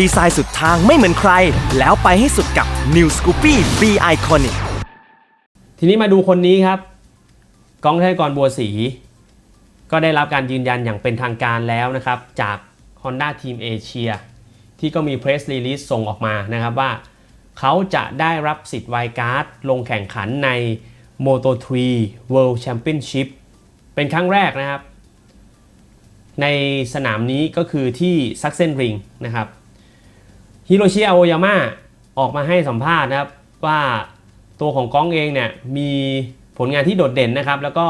ดีไซน์สุดทางไม่เหมือนใคร แล้วไปให้สุดกับ New Scoopy B Iconic ทีนี้มาดูคนนี้ครับก้องธนกรบัวศรีก็ได้รับการยืนยันอย่างเป็นทางการแล้วนะครับ จาก Honda Team Asia ที่ก็มี Press Release ส่งออกมานะครับว่า เขาจะได้รับสิทธิ์ไวการ์ดลงแข่งขันใน Moto3 World Championship เป็นครั้งแรกนะครับ ในสนามนี้ก็คือที่ซักเซนริงนะครับ ฮิโรชิอาโอยาม่าออกมาให้สัมภาษณ์นะครับว่าตัวของก้องเองเนี่ยมีผลงานที่โดดเด่นนะครับ แล้วก็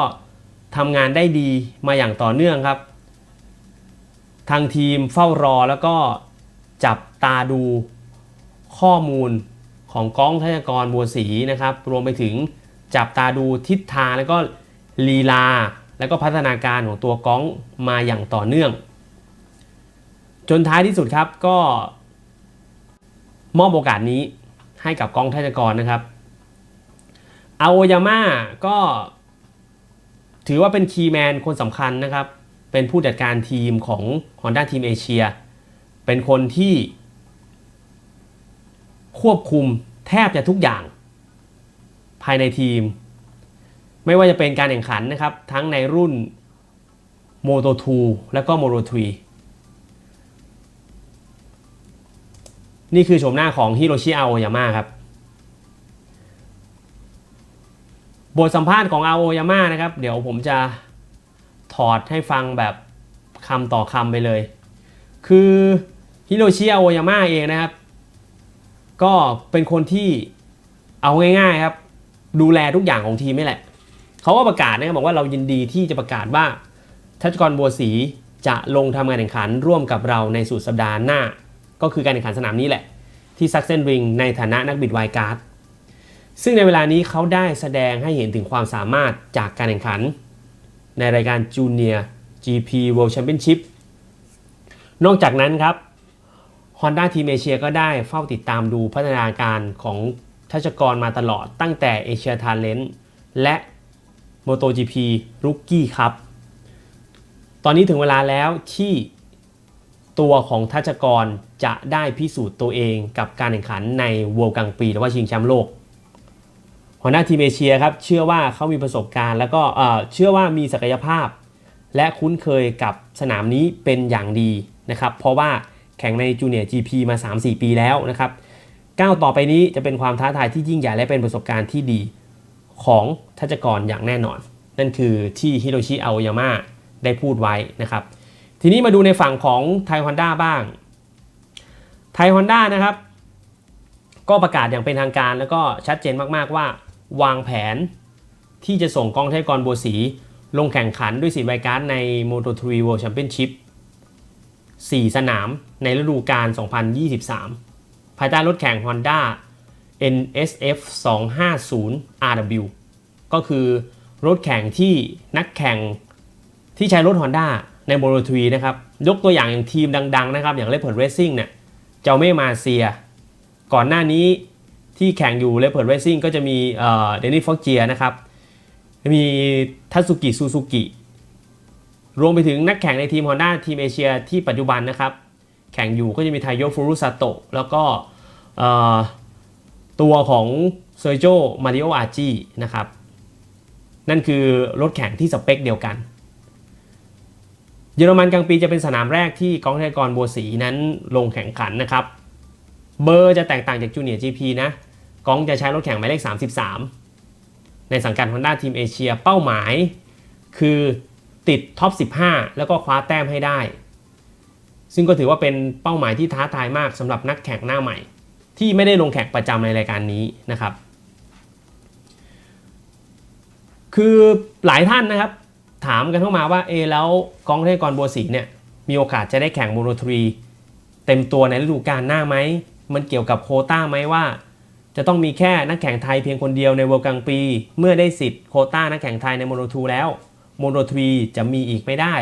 ทำงานได้ดีมาอย่างต่อเนื่องครับ ทางทีมเฝ้ารอแล้วก็จับตาดูข้อมูลของก้องทัชกรบัวศรีนะครับ รวมไปถึงจับตาดูทิศทางแล้วก็ลีลา แล้วก็พัฒนาการของตัวก้องมาอย่างต่อเนื่อง จนท้ายที่สุดครับก็ มอบโอกาสนี้ให้กับกองทัพกรนะครับอาโอยาม่าก็ถือว่าเป็นคีย์แมนคนสำคัญนะครับ เป็นผู้จัดการทีมของ Honda ทีมเอเชีย เป็นคนที่ควบคุมแทบจะทุกอย่างภายในทีม ไม่ว่าจะเป็นการแข่งขันนะครับ ทั้งในรุ่น Moto2 และก็ Moto3 นี่คือโฉมหน้าของฮิโรชิอาโอยาม่าครับ บทสัมภาษณ์ของอาโอยาม่านะครับ เดี๋ยวผมจะถอดให้ฟังแบบคำต่อคำไปเลย คือฮิโรชิอาโอยาม่าเองนะครับ ก็เป็นคนที่เอาง่าย ๆครับ ดูแลทุกอย่างของทีมนี่แหละ เขาก็ประกาศนะครับบอกว่าเรายินดีที่จะประกาศว่าทัชกรบัวศรีจะลงทำการแข่งขันร่วมกับเราในสุดสัปดาห์หน้า ก็คือการแข่งขันสนามนี้แหละ ที่ซักเซนริงในฐานะนักบิดไวการ์ดซึ่งในเวลานี้เขาได้แสดงให้เห็นถึงความสามารถจากการแข่งขัน ในรายการจูเนีย GP World Championship นอกจากนั้นครับ Honda Team Asia ก็ได้เฝ้าติดตามดูพัฒนาการของทัชกรมาตลอดตั้งแต่ Asia Talent และ MotoGP Rookie ครับ ตอนนี้ถึงเวลาแล้วที่ตัวของทัชกร จะได้พิสูจน์ตัวเองกับการแข่งขันใน World กลางปี หรือว่าชิงแชมป์โลกหัวหน้าทีมเอเชียครับเชื่อว่าเขามีประสบการณ์ แล้วก็เชื่อว่ามีศักยภาพ และคุ้นเคยกับสนามนี้เป็นอย่างดีนะครับ เพราะว่าแข่งในจูเนียร์ GP มา 3-4 ปีแล้วนะครับก้าวต่อไปนี้จะเป็นความท้าทายที่ยิ่งใหญ่และเป็นประสบการณ์ที่ดีของทัชกรอย่างแน่นอน นั่นคือที่ฮิโรชิอาโอยาม่าได้พูดไว้นะครับ ทีนี้มาดูในฝั่งของไทยฮอนด้าบ้าง ไทยฮอนด้านะครับ ก็ประกาศอย่างเป็นทางการแล้วก็ชัดเจนมากๆว่า วางแผนที่จะส่งกองเทพกรบัวศรีลงแข่งขันด้วยสีใบการ์ดใน Moto3 World Championship 4 สนามในฤดูกาล 2023 ภายใต้รถแข่ง Honda NSF 250 RW ก็คือรถแข่งที่นักแข่งที่ใช้รถ Honda ใน Moto3 นะครับ ยกตัวอย่างอย่างทีมดัง ๆ นะครับ อย่าง Leopard Racing เนี่ย เจ้าเม่มาเซีย ก่อนหน้านี้ที่แข่งอยู่ Leopard Racing ก็จะมีเดนิสฟอกเจียนะครับ มีทัตสุกิซูซูกิ รวมไปถึงนักแข่งในทีม Honda ทีมเอเชียที่ปัจจุบันนะครับ แข่งอยู่ก็จะมีไทโยฟูรุซาโตะแล้วก็ตัวของเซอร์โจมาริโออาจินะครับ นั่นคือรถแข่งที่สเปคเดียวกัน เยอรมันกลางปีจะเป็นสนามแรกที่กองทัพกรบัวศรีนั้นลงแข่งขันนะครับ เบอร์จะแตกต่างจากจูเนียร์ GP นะกองจะใช้รถแข่งหมายเลข 33 ในสังกัด Honda Team Asia เป้าหมาย คือติดท็อป 15 แล้วก็คว้าแต้มให้ได้ ซึ่งก็ถือว่าเป็นเป้าหมายที่ท้าทายมากสำหรับนักแข่งหน้าใหม่ ที่ไม่ได้ลงแข่งประจำในรายการนี้นะครับ คือหลายท่านนะครับ ถามกันเข้ามาว่าเอแล้วกองเทพกรบัวศรีเนี่ยมีโอกาสจะได้แข่งโมโนทรี เต็มตัวในฤดูกาลหน้าไหม มันเกี่ยวกับโคต้าไหมว่า จะต้องมีแค่นักแข่งไทยเพียงคนเดียวในเวลกลางปี เมื่อได้สิทธิ์โคต้านักแข่งไทยในโมโนทูแล้วโมโนทรีจะมีอีกไม่ได้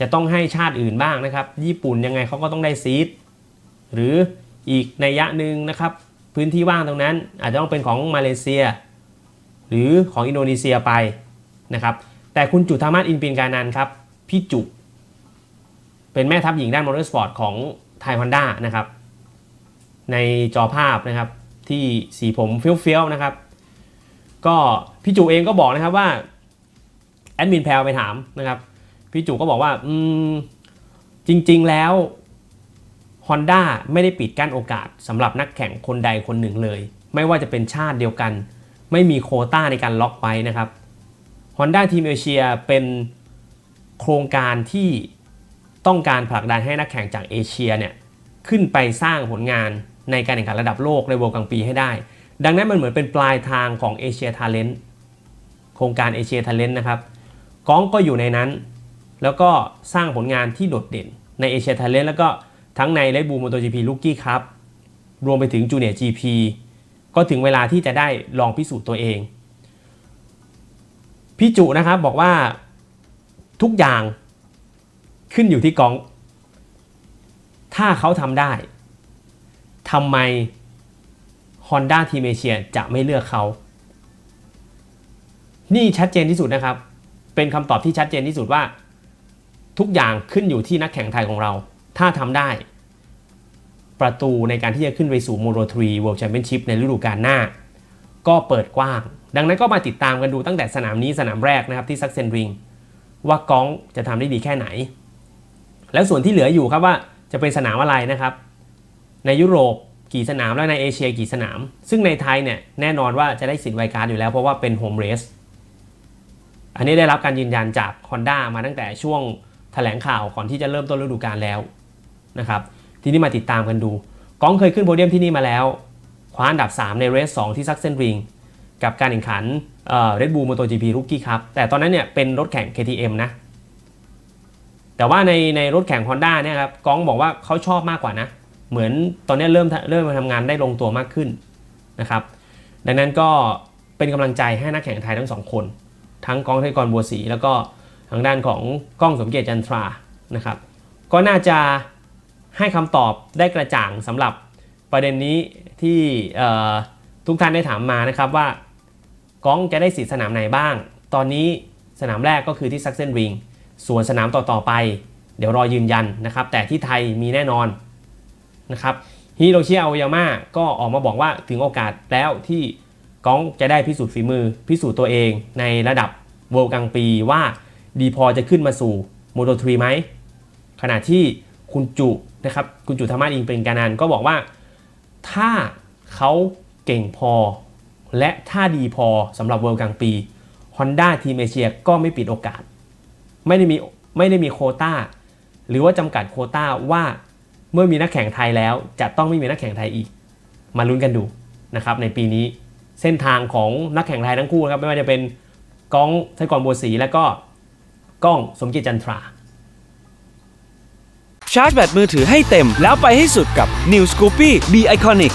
จะต้องให้ชาติอื่นบ้างนะครับ ญี่ปุ่นยังไงเขาก็ต้องได้ซีดหรืออีกในยะหนึ่งนะครับ พื้นที่ว่างตรงนั้นอาจจะต้องเป็นของมาเลเซีย หรือของอินโดนีเซียไป นะครับแต่คุณจุธามาศอินปินการนันครับพี่จุเป็นแม่ทัพหญิงด้านมอเตอร์สปอร์ตของไทยฮอนด้านะครับในจอภาพนะครับที่สีผมเฟี้ยวๆนะครับ ก็พี่จูเองก็บอกนะครับว่าแอดมินแพลไปถามนะครับพี่จูก็บอกว่าอืมจริงๆแล้ว Honda ไม่ได้ปิดกั้นโอกาสสำหรับนักแข่งคนใดคนหนึ่งเลย ไม่ว่าจะเป็นชาติเดียวกัน ไม่มีโคต้าในการล็อกไว้นะครับ Honda ทีมเอเชียเป็นโครงการที่ต้องการผลักดันให้นักแข่งจากเอเชียเนี่ยขึ้นไปสร้างผลงานในการแข่งขันระดับโลกในวงกลางปีให้ได้ ดังนั้นมันเหมือนเป็นปลายทางของเอเชียทาเลนต์โครงการเอเชียทาเลนต์นะครับก้องก็อยู่ในนั้น แล้วก็สร้างผลงานที่โดดเด่นในเอเชียท l เลนแล้วก็ทั้งในเลบูม o โตจีพีลูกี้ครับรวมไปถึงจูเนียร์จีพีก็ถึงเวลาที่จะได้ลองพิสูจน์ตัวเอง พี่จุนะครับบอกว่าทุกอย่างขึ้นอยู่ที่กอง ถ้าเขาทำได้ทำไม Honda ทีมเอเชียจะไม่เลือกเขา นี่ชัดเจนที่สุดนะครับ เป็นคำตอบที่ชัดเจนที่สุดว่า ทุกอย่างขึ้นอยู่ที่นักแข่งไทยของเรา ถ้าทำได้ ประตูในการที่จะขึ้นไปสู่โมโ3 World Championship ในฤดูกาลหน้า ก็เปิดกว้าง ดังนั้นก็มาติดตามกันดูตั้งแต่สนามนี้สนามแรกนะครับที่ซักเซนริงว่ากองจะทำได้ดีแค่ไหน แล้วส่วนที่เหลืออยู่ครับว่าจะเป็นสนามอะไรนะครับ ในยุโรปกี่สนามแล้วในเอเชียกี่สนาม ซึ่งในไทยเนี่ยแน่นอนว่าจะได้สิทธิ์ไวการ์ดอยู่แล้วเพราะว่าเป็นโฮมเรสอันนี้ได้รับการยืนยันจาก Honda มาตั้งแต่ช่วงแถลงข่าวก่อนที่จะเริ่มต้นฤดูกาลแล้วนะครับทีนี้มาติดตามกันดู ก้องเคยขึ้นโพเดียมที่นี่มาแล้ว คว้าอันดับ 3 ในเรส2ที่ซักเซนริง กับการแข่งขันเรดบูลมอเตอร์จีพีรุกกี้ครับแต่ตอนนั้นเนี่ยเป็นรถแข่ง KTM นะ แต่ว่าในในรถแข่ง Honda เนี่ยครับก้องบอกว่าเขาชอบมากกว่านะ เหมือนตอนนี้เริ่มเริ่มมาทำงานได้ลงตัวมากขึ้นนะครับ ดังนั้นก็เป็นกำลังใจให้นักแข่งไทยทั้งสองคน ทั้งก้องเทยกรบัวศรีแล้วก็ทางด้านของก้องสมเกียรติจันทรานะครับ ก็น่าจะให้คำตอบได้กระจ่างสำหรับประเด็นนี้ที่ทุกท่านได้ถามมานะครับว่า ก้องจะได้สิทธิ์สนามไหนบ้าง ตอนนี้สนามแรกก็คือที่ซักเซนริงส่วนสนามต่อๆไป เดี๋ยวรอยืนยันนะครับ แต่ที่ไทยมีแน่นอนนะครับฮิโรชิอาโอยาม่าก็ออกมาบอกว่าถึงโอกาสแล้วที่ก้องจะได้พิสูจน์ฝีมือ พิสูจน์ตัวเองในระดับเวลกลางปีว่าดีพอจะขึ้นมาสู่โมโต3ไหมขณะที่คุณจุนะครับคุณจุธรรมาอิงเป็นการนันก็บอกว่าถ้าเขาเก่งพอ และถ้าดีพอสำหรับเวิลด์กลางปี Honda ทีมเอเชียก็ไม่ปิดโอกาส ไม่ได้มีไม่ได้มีโควต้า หรือว่าจำกัดโคต้าว่าเมื่อมีนักแข่งไทยแล้ว จะต้องไม่มีนักแข่งไทยอีก มาลุ้นกันดูนะครับในปีนี้เส้นทางของนักแข่งไทยทั้งคู่นะครับไม่ว่าจะเป็นก้องไทยกรบัวศรีและก็ก้องสมเกียรติจันทรา ชาร์จแบตมือถือให้เต็มแล้วไปให้สุดกับ New Scoopy B Iconic